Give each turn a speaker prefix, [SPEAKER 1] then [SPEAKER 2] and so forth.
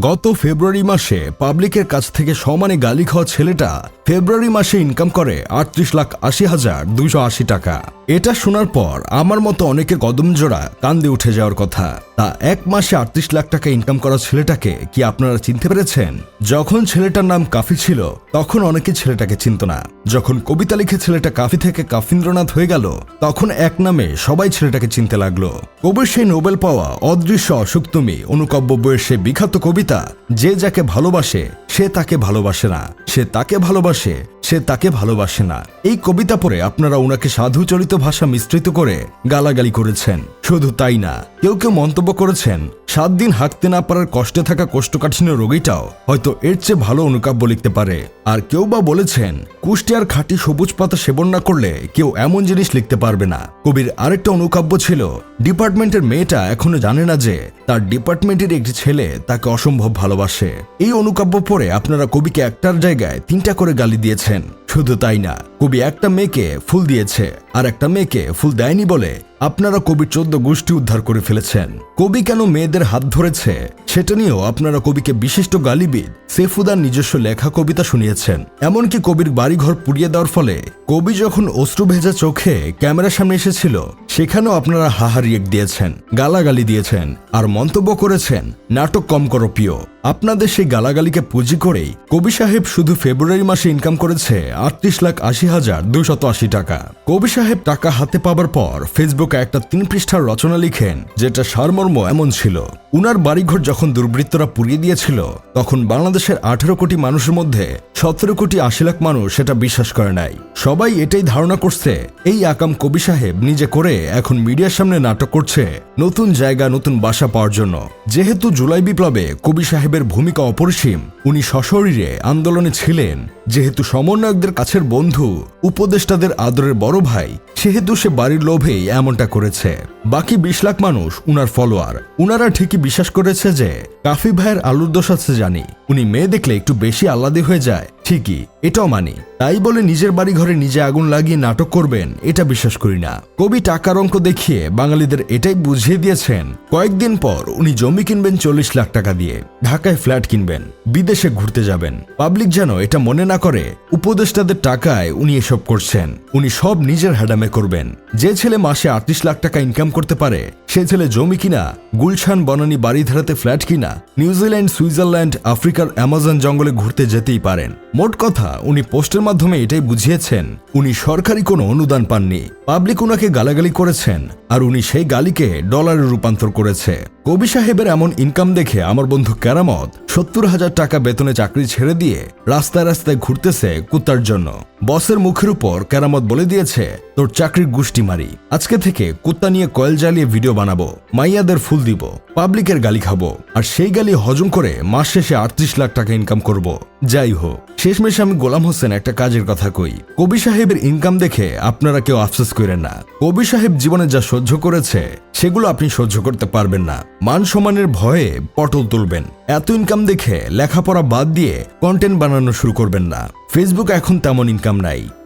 [SPEAKER 1] গত ফেব্রুয়ারি মাসে পাবলিকের কাছ থেকে সমানে গালি খাওয়া ছেলেটা ফেব্রুয়ারি মাসে ইনকাম করে আটত্রিশ লাখ আশি হাজার দুইশো আশি টাকা। এটা শোনার পর আমার মতো অনেকের কদম জোড়া কান্দে উঠে যাওয়ার কথা। তা এক মাসে আটত্রিশ লাখ টাকা ইনকাম করা ছেলেটাকে কি আপনারা চিনতে পেরেছেন? যখন ছেলেটার নাম কাফি ছিল, তখন অনেকে ছেলেটাকে চিনত না। যখন কবিতা লিখে ছেলেটা কাফি থেকে কাফিন্দ্রনাথ হয়ে গেল, তখন এক নামে সবাই ছেলেটাকে চিনতে লাগল। কবির সেই নোবেল পাওয়া অদৃশ্য অসুখ তুমি অনুকব্য বইয়ের বিখ্যাত কবিতা, যে যাকে ভালোবাসে সে তাকে ভালোবাসে না, সে তাকে ভালোবাসে, সে তাকে ভালোবাসে না। এই কবিতা পড়ে আপনারা ওনাকে সাধুচরিত ভাষা মিশ্রিত করে গালাগালি করেছেন। শুধু তাই না, কেউ কেউ মন্তব্য করেছেন, সাত দিন হাঁকতে না পারার কষ্টে থাকা কোষ্ঠকাঠিন্য রোগীটাও হয়তো এর চেয়ে ভালো অনুকাব্য লিখতে পারে। আর কেউ বা বলেছেন, কুষ্টিয়ার খাঁটি সবুজ পাতা সেবন না করলে কেউ এমন জিনিস লিখতে পারবে না। কবির আরেকটা অনুকাব্য ছিল, ডিপার্টমেন্টের মেয়েটা এখনও জানে না যে, তার ডিপার্টমেন্টের একটি ছেলে তাকে অসম্ভব ভালোবাসে। এই অনুকাব্য পড়ে আপনারা কবিকে একটার জায়গায় তিনটা করে গালি দিয়েছেন। শুধু তাই না, কবি একটা মেয়েকে ফুল দিয়েছে আর একটা মেয়েকে ফুল দেয়নি বলে আপনারা কবির চোদ্দ গোষ্ঠী উদ্ধার করে ফেলেছেন। কবি কেন মেয়েদের হাত ধরেছে সেটা নিয়েও আপনারা কবিকে বিশিষ্ট গালিবিদ সেফুদার নিজস্ব লেখা কবিতা শুনিয়েছেন। এমনকি কবির বাড়িঘর পুড়িয়ে দেওয়ার ফলে কবি যখন অশ্রু ভেজা চোখে ক্যামেরার সামনে এসেছিল, সেখানেও আপনারা হাহারিয়েক দিয়েছেন, গালাগালি দিয়েছেন আর মন্তব্য করেছেন, নাটক কম করো প্রিয়। আপনাদের সেই গালাগালিকে পুঁজি করেই কবি সাহেব শুধু ফেব্রুয়ারি মাসে ইনকাম করেছে আটত্রিশ লাখ আশি হাজার দুইশত আশি টাকা। কবি সাহেব টাকা হাতে পাবার পর ফেসবুকে একটা তিন পৃষ্ঠার রচনা লিখেন, যেটা সারমর্ম এমন ছিল। উনার বাড়িঘর যখন দুর্বৃত্তরা পুড়িয়ে দিয়েছিল, তখন বাংলাদেশের আঠেরো কোটি মানুষের মধ্যে সতেরো কোটি আশি লাখ মানুষ সেটা বিশ্বাস করে নাই। সবাই এটাই ধারণা করছে, এই আকাম কবি সাহেব নিজে করে এখন মিডিয়ার সামনে নাটক করছে নতুন জায়গা, নতুন বাসা পাওয়ার জন্য। যেহেতু জুলাই বিপ্লবে কবি সাহেবের ভূমিকা অপরিসীম। উনি সশরীরে আন্দোলনে ছিলেন। যেহেতু সমন্বয়কদের কাছের বন্ধু, উপদেষ্টাদের আদরের বড় ভাই, সেহেতু সে বাড়ির লোভেই এমনটা করেছে। বাকি বিশ লাখ মানুষ উনার ফলোয়ার। উনারা ঠিকই বিশ্বাস করেছে যে, কাফি ভাইয়ের আলুর দোষ আছে জানি। উনি মেয়ে দেখলে একটু বেশি আহ্লাদে হয়ে যায়। ঠিকই, এটাও মানি। তাই বলে নিজের বাড়ি ঘরে নিজে আগুন লাগিয়ে নাটক করবেন, এটা বিশ্বাস করি না। কবি টাকার অঙ্ক দেখিয়ে বাঙালিদের এটাই বুঝিয়ে দিয়েছেন, কয়েকদিন পর উনি জমি কিনবেন চল্লিশ লাখ টাকা দিয়ে, ঢাকায় ফ্ল্যাট কিনবেন, বিদেশে ঘুরতে যাবেন। পাবলিক যেন এটা মনে না করে, উপদেষ্টাদের টাকায় উনি এসব করছেন, উনি সব নিজের হ্যাডামে করবেন। যে ছেলে মাসে আটত্রিশ লাখ টাকা ইনকাম করতে পারে সে ছেলে জমি কিনা, গুলশান বনানী বাড়িধারাতে ফ্ল্যাট কিনা, নিউজিল্যান্ড, সুইজারল্যান্ড, আফ্রিকার অ্যামাজন জঙ্গলে ঘুরতে যেতেই পারেন। মোট কথা, উনি পোস্টের মাধ্যমে এটাই বুঝিয়েছেন, উনি সরকারি কোনো অনুদান পাননি। পাবলিক উনাকে গালাগালি করেছেন, আর উনি সেই গালিকে ডলারে রূপান্তর করেছে। কবি সাহেবের এমন ইনকাম দেখে আমার বন্ধু কেরামত সত্তর হাজার টাকা বেতনে চাকরি ছেড়ে দিয়ে রাস্তায় রাস্তায় ঘুরতেছে কুত্তার জন্য। বসের মুখের উপর কেরামত বলে দিয়েছে, তোর চাকরির গুষ্টি মারি। আজকে থেকে কুত্তা নিয়ে কয়েল জ্বালিয়ে ভিডিও বানাবো, মাইয়াদের ফুল দিব, পাবলিকের গালি খাব, আর সেই গালি হজম করে মাস শেষে আটত্রিশ লাখ টাকা ইনকাম করব। যাই হোক, শেষমেশ আমি গোলাম হোসেন একটা কাজের কথা কই। কবি সাহেবের ইনকাম দেখে আপনারা কেউ আফসোস করেন না। কবি সাহেব জীবনে যা সহ্য করেছে সেগুলো আপনি সহ্য করতে পারবেন না। মান সম্মানের ভয়ে পটল তুলবেন। এত ইনকাম দেখে লেখাপড়া বাদ দিয়ে কন্টেন্ট বানানো শুরু করবেন না। ফেসবুক এখন তেমন ইনকাম নাই।